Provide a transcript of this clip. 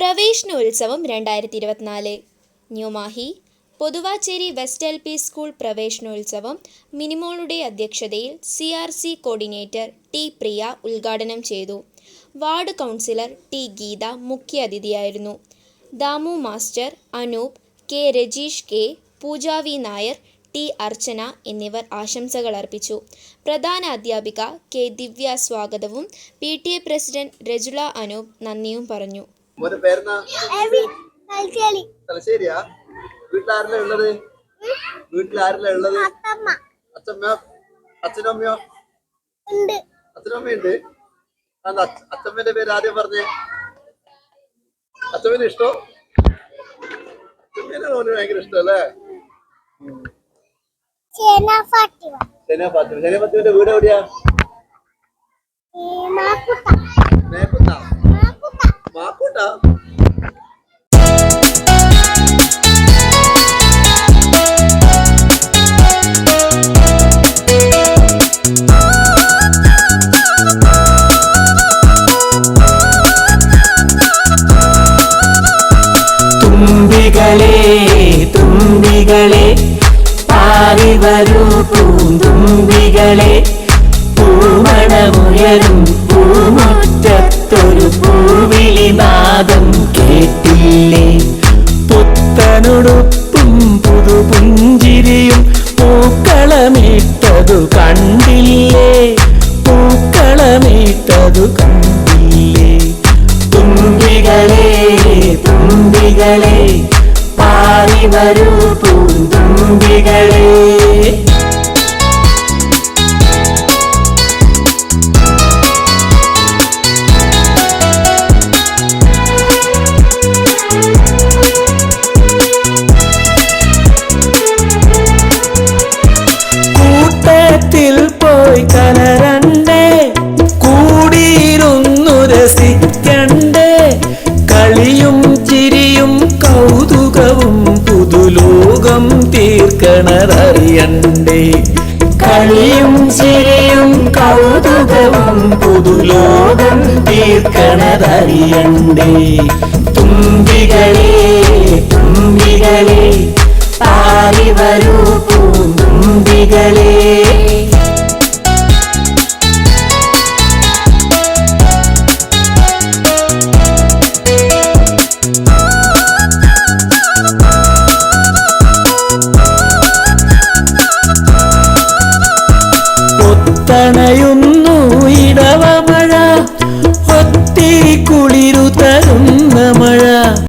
പ്രവേശനോത്സവം രണ്ടായിരത്തി ഇരുപത്തിനാല് New Mahe Pothuvachery west L P school പ്രവേശനോത്സവം മിനിമോളുടെ അധ്യക്ഷതയിൽ C R C coordinator T Priya ഉദ്ഘാടനം ചെയ്തു. Ward councillor T Geetha മുഖ്യാതിഥിയായിരുന്നു Damu master Anoop K Rajeesh K Pooja V Nair T Archana എന്നിവർ ആശംസകൾ അർപ്പിച്ചു. പ്രധാന അധ്യാപിക കെ ദിവ്യ സ്വാഗതവും P T A president Rajula Anoop നന്ദിയും പറഞ്ഞു. മോന്റെ പേരെന്നാ? തലശ്ശേരിയാ? വീട്ടിലാരല്ല ഉള്ളത്? വീട്ടിലാരല്ല ഉള്ളത്? അച്ഛമ്മയോ അച്ഛനും അമ്മയോ? അച്ഛനും അമ്മയുണ്ട് അച്ഛമ്മന്റെ അച്ഛ- അച്ഛമ്മേന്റെ പേര് ആദ്യം പറഞ്ഞേ. അച്ഛമ്മേനെ ഇഷ്ടോ? അച്ഛമ്മേനെ മോന് ഭയങ്കര ഇഷ്ടല്ലേ? ചേന ഫാത്തിമ. ശനിയ ഫാത്തിമ. ശനിയ ഫാത്തിമന്റെ വീട് എവിടെയാ? തുമ്പികളെ തുമ്പികളെ പാറി വരൂ പൂന്തുമ്പികളെ. പൂമണമുയരും പൂമുറ്റത്തൊരു പൂവിളി നാദം കേട്ടില്ലേ? പുത്തനുടുപ്പും പുതുപുഞ്ചിരിയും പൂക്കളമിട്ടതു കണ്ടില്ലേ? പൂക്കളമിട്ടതു കണ്ടില്ലേ? തുമ്പികളെ തുമ്പികളെ വരൂ പൂന്തുമ്പികളെ കളിയും ചിരിയും കൗതുകവും പുതുലോകം തീർക്കണതറിയണ്ടേ. തുമ്പികളെ തുമ്പികളേ പാറി വരൂ പൂന്തുമ്പികളെ